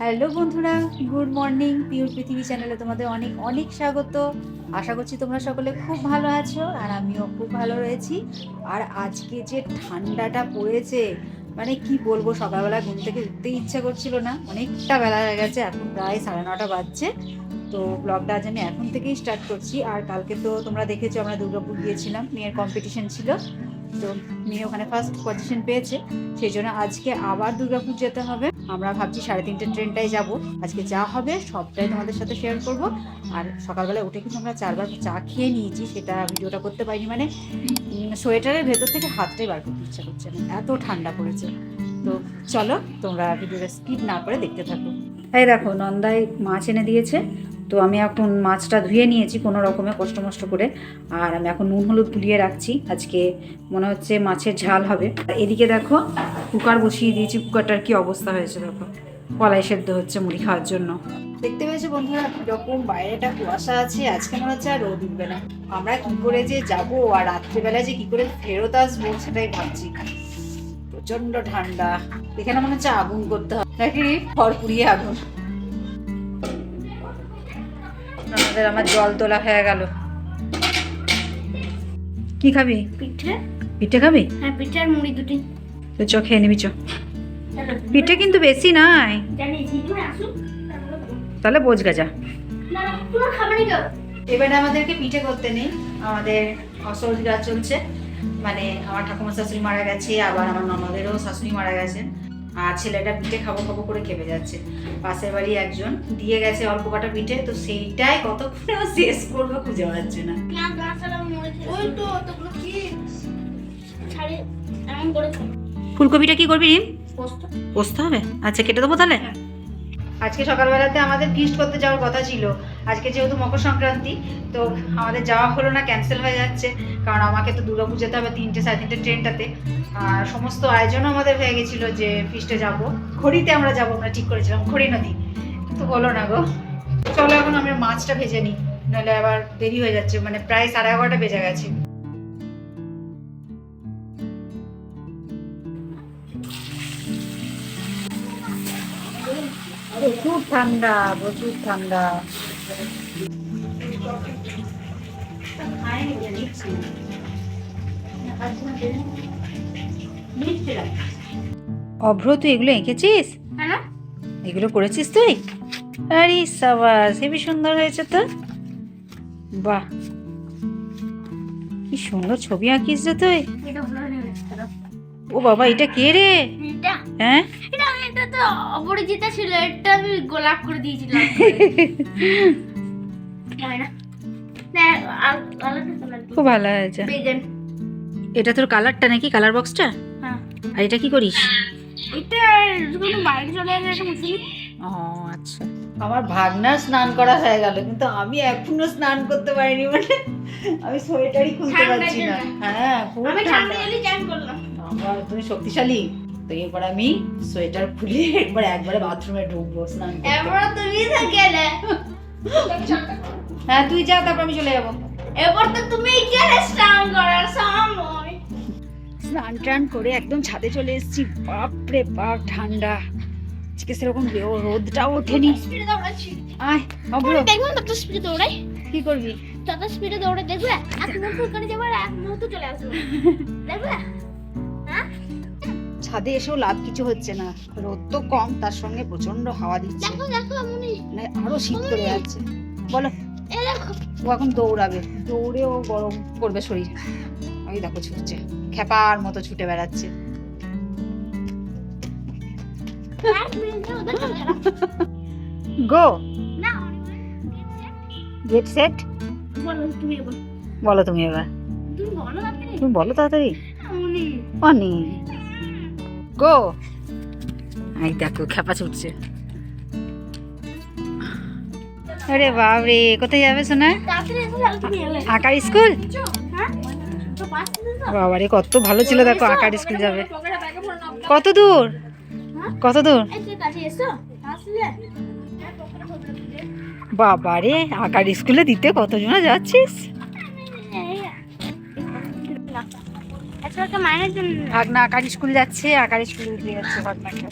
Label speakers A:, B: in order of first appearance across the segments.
A: Hello বন্ধুরা, good morning. Pure পৃথিবী চ্যানেলে তোমাদের অনেক অনেক স্বাগত। আশা করছি তোমরা সকলে খুব ভালো আছো আর আমিও খুব ভালো রয়েছি। আর আজকে যে ঠান্ডাটা পড়েছে মানে কি বলব, সকালবেলা ঘুম থেকে উঠতে ইচ্ছা করছিল না। অনেকটা বেলা হয়ে গেছে, এখন প্রায় সাড়ে নটা বাজছে। তো ব্লগটা আজ আমি এখন থেকেই স্টার্ট করছি। আর কালকে তো তোমরা দেখেছ, আমরা দুর্গাপুর গিয়েছিলাম, মেয়ের কম্পিটিশন ছিল। তো মেয়ে ওখানে ফার্স্ট পজিশন পেয়েছে, সেই জন্য আজকে আবার দুর্গাপুর যেতে হবে। আমরা ভাবছি সাড়ে তিনটে ট্রেনটাই যাব। আজকে যা হবে সবটাই তোমাদের সাথে শেয়ার করব। আর সকালবেলা উঠে কিন্তু আমরা চারবার চা খেয়ে নিয়েছি, সেটা ভিডিওটা করতে পারিনি মানে সোয়েটারের ভেতর থেকে হাতটাই বার করতে ইচ্ছা করছে না, এত ঠান্ডা পড়েছে। তো চলো তোমরা ভিডিওটা স্কিপ না করে দেখতে থাকো। এই দেখো, নন্দাই মাছ এনে দিয়েছে। তো আমি এখন মাছটা ধুয়ে নিয়েছি কোনো রকমে কষ্ট মষ্ট করে। আর আমি এখন নুন হলুদ গুলিয়ে রাখছি। আজকে মনে হচ্ছে মাছের ঝাল হবে। আর এদিকে দেখো, কুকার বসিয়ে দিয়েছি। কুকারটার কি অবস্থা হয়েছে দেখো। কলাই সেদ্ধ হচ্ছে মুড়ি খাওয়ার জন্য। দেখতে পেয়েছ বন্ধুরা, কীরকম বাইরেটা কুয়াশা আছে। আজকে মনে হচ্ছে আর রোদ উঠবে না। আমরা কি করে যে যাব আর রাত্রিবেলা যে কি করে ফেরত আসব সেটাই ভাবছি। প্রচণ্ড ঠান্ডা। এখানে মনে হচ্ছে আগুন করতে হবে। নাকি খড় পুড়িয়ে আগুন। আমাদের আমার জল তোলা হয়ে গেল। কি খাবি?
B: পিঠে?
A: পিঠে খাবি?
B: হ্যাঁ পিঠে আর মুড়ি দুটি।
A: তো চ খেয়ে নিবি চ। পিঠে কিন্তু বেশি নাই। তাহলে বোঝ গাজা।
B: না না তোমার খাবার কেউ
A: এবারে আমাদেরকে পিঠে করতে নেই। আমাদের অসহজ গাছ চলছে মানে আমার ঠাকুমার শাশুড়ি মারা গেছে আবার আমার ননদেরও শাশুড়ি মারা গেছেন। আর ছেলেটা পিঠে খাব খাব করে খেপে যাচ্ছে। পাশের বাড়ি একজন দিয়ে গেছে অল্প কটা পিঠে তো সেইটাই কতক্ষণে ও শেষ করব খুঁজে পাচ্ছে না। ফুলকপিটা কি করবি
B: পোস্ত।
A: হবে? আচ্ছা কেটে দেবো তাহলে? আজকে সকালবেলাতে আমাদের ফিস্ট করতে যাওয়ার কথা ছিল। আজকে যেহেতু মকর সংক্রান্তি, তো আমাদের যাওয়া হলো না ক্যান্সেল হয়ে যাচ্ছে। কারণ আমাকে তো দুর্গাপুর যেতে হবে তিনটে, সাড়ে তিনটে ট্রেনটাতে। আর সমস্ত আয়োজনও আমাদের হয়ে গেছিল যে ফিস্টে যাব। খড়িতে আমরা যাব, আমরা ঠিক করেছিলাম, খড়ি নদী। তো হলো না গো। চলো এখন আমরা মাছটা ভেজে নিই নাহলে আবার দেরি হয়ে যাচ্ছে মানে প্রায় সাড়ে এগারোটা বেজে গেছে। প্রচুর ঠান্ডা প্রচুর ঠান্ডা। অভ্র তুই এগুলো এঁকেছিস?
B: হ্যাঁ।
A: এগুলো করেছিস তুই? আরে সাবাস হেবি সুন্দর হয়েছে তো। বাহ। কি সুন্দর ছবি আঁকিস রে তুই। ও বাবা এটা কে রে? হ্যাঁ?
B: এটা তো অপরিচিত ছিল এটা আমি গোলাপ করে দিয়েছিলাম।
A: খুব ভালো হয়েছে। এটা তোর কালারটা নাকি? কালার বক্সটা
B: হ্যাঁ।
A: আর এটা কি করিস?
B: এটা বাইরে চলে একটা মুসলিম
A: ও আচ্ছা। আমার ভাগনার স্নান করা হয়ে গেল কিন্তু আমি এখনও স্নান করতে পারিনি মানে আমি সোয়েটারই খুলতে পারছি না। হ্যাঁ খুব
B: আমি
A: ঠান্ডা তুমি শক্তিশালী। তো এরপর আমি সোয়েটার খুলে একবার একবারে বাথরুমে ঢুকবো স্নান।
B: এরপর তুমি তো গেলে।
A: হ্যাঁ তুই যা তারপর আমি চলে যাব।
B: এরপর তো তুমি গেলে স্নান করার সময়।
A: স্নান টান করে একদম ছাদে চলে এসেছি। বাপরে বাপ ঠান্ডা। আজকে সেরকম রোদটাও ওঠেনি। আয় অব্র
B: দেখবে স্পিডে দৌড়াই।
A: কি করবি?
B: তত স্পিডে দৌড়ে দেখবে? এক মুহূর্ত ওখানে যাবে আর এক মুহূর্ত চলে আসবে। দেখবে?
A: ছাদে এসেও লাভ কিছু হচ্ছে না। রোদ তো কম তার সঙ্গে প্রচণ্ড হাওয়া দিচ্ছে।
B: মানে।
A: আরও শীত করে যাচ্ছে। বলো। ও এখন দৌড়াবে। দৌড়েও গরম করবে শরীর। ওই দেখো ছুটছে। খেপার মতো ছুটে বেড়াচ্ছে। গো। গেট সেট
B: বলো তুমি এবার।
A: তুমি
B: বলো তাড়াতাড়ি।
A: তুমি গো। এই দেখো খেপা ছুটছে। আরে বাবরে কোথায় যাবে
B: এলে
A: আঁকার স্কুল? বাবারে কত ভালো ছিল দেখো আঁকার স্কুল যাবে। কত দূর? কত দূর?
B: কাছে
A: বাবারে আঁকার স্কুলে দিতে কতজনা যাচ্ছিস? আকার স্কুল যাচ্ছে আকার স্কুল উঠে যাচ্ছে ঘটনাটা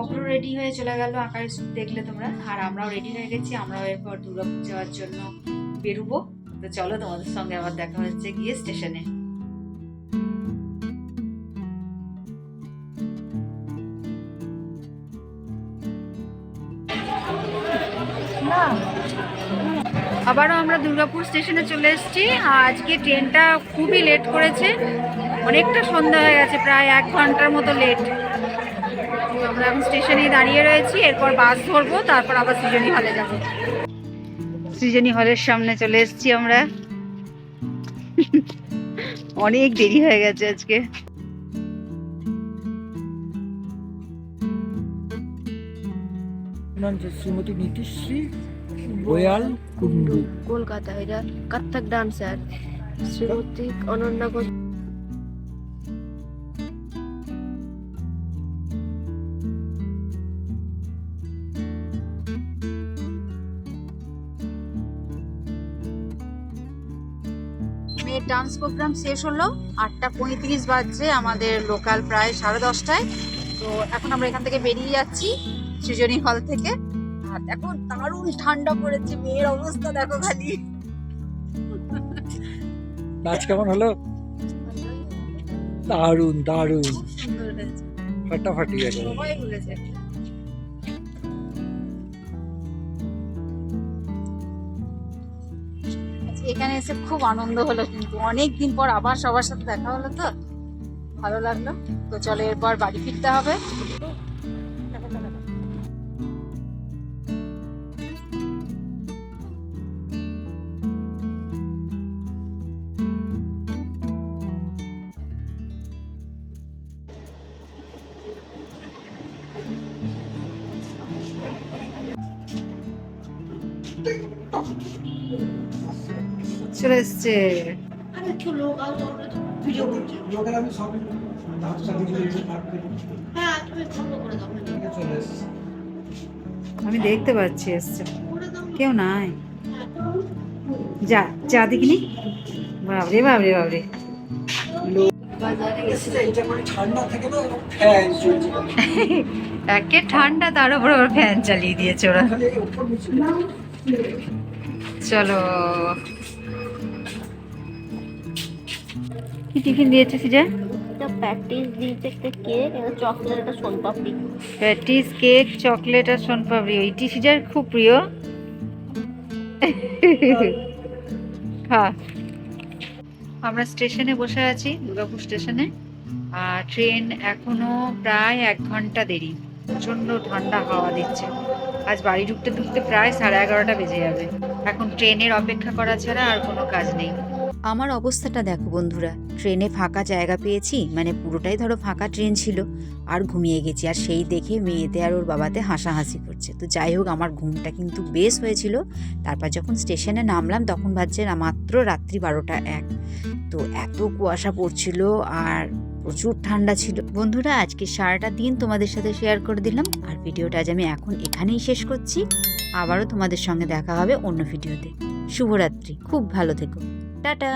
A: অপর রেডি হয়ে চলে গেল আঁকার স্কুল দেখলে তোমরা। আর আমরাও রেডি হয়ে গেছি আমরাও এরপর দুর্গাপুর যাওয়ার জন্য বেরুবো। তো চলো তোমাদের সঙ্গে আবার দেখা হচ্ছে গিয়ে স্টেশনে আবারও আমরা দুর্গাপুর স্টেশনে চলে এসেছি। আজকে ট্রেনটা খুবই লেট করেছে। অনেকটা সন্ধ্যা হয়ে গেছে, প্রায় এক ঘণ্টার মতো লেট আমরা এখন স্টেশনেই দাঁড়িয়ে রয়েছি। এরপর বাস ধরবো, তারপর আবার সৃজনী হলে যাব। সৃজনী হলের সামনে চলে এসেছি আমরা। অনেক দেরি হয়ে গেছে আজকে।
C: শ্রীমতী নীতিশ্রী গোয়াল কুন্ডু
D: কলকাতা এটা কত্থক ডান্সার শ্রীমতী অনন্যা ঘোষ
A: মেয়ের ডান্স প্রোগ্রাম শেষ হলো। আটটা পঁয়ত্রিশ বাজছে আমাদের লোকাল প্রায় সাড়ে দশটায়। তো এখন আমরা এখান থেকে বেরিয়ে যাচ্ছি সৃজনী হল থেকে। এখন দারুণ ঠান্ডা পড়েছে মেয়ের অবস্থা দেখো খালি।
C: নাচ কেমন হলো? দারুণ দারুণ। ফাটাফাটি গেছে।
A: সবাই বলেছে। এখানে এসে খুব আনন্দ হলো কিন্তু। অনেক দিন পর আবার সবার সাথে দেখা হলো তো। ভালো লাগল। তো চলো এরপর বাড়ি ফিরতে হবে। চলে এসছে। আমি দেখতে পাচ্ছি এসছে। কেউ নাই। যা যা দেখিনি? বাবরে বাবরে বাবরে
C: ঠান্ডা থেকে না ফ্যান চলছে।
A: একে ঠান্ডা তার উপর আবার ফ্যান চালিয়ে দিয়েছে ওরা। চলো। কি টিফিন দিয়েছে সিজা?
D: দিয়েছে একটা cake chocolate soan papdi
A: patties cake chocolate আর সোনপাপড়ি সিজার খুব প্রিয়। খা আমরা স্টেশনে বসে আছি দুর্গাপুর স্টেশনে। আর ট্রেন এখনও প্রায় এক ঘণ্টা দেরি। প্রচণ্ড ঠান্ডা হাওয়া দিচ্ছে। আজ বাড়ি ঢুকতে ঢুকতে প্রায় সাড়ে এগারোটা বেজে যাবে। এখন ট্রেনের অপেক্ষা করা ছাড়া আর কোনো কাজ নেই।
E: আমার অবস্থাটা দেখো বন্ধুরা, ট্রেনে ফাঁকা জায়গা পেয়েছি মানে পুরোটাই ধরো ফাঁকা ট্রেন ছিল, আর ঘুমিয়ে গেছি, আর সেই দেখে মেয়েতে আর ওর বাবাতে হাসাহাসি করছে। তো যাই হোক, আমার ঘুমটা কিন্তু বেশ হয়েছিল। তারপর যখন স্টেশনে নামলাম, তখন ভাবছে না মাত্র রাত্রি বারোটা এক। তো এত কুয়াশা পড়ছিল, আর প্রচুর ঠান্ডা ছিল। বন্ধুরা, আজকে সারাটা দিন তোমাদের সাথে শেয়ার করে দিলাম। আর ভিডিওটা আজ আমি এখন এখানেই শেষ করছি। আবারও তোমাদের সঙ্গে দেখা হবে অন্য ভিডিওতে শুভরাত্রি। খুব ভালো থেকো। টাটা!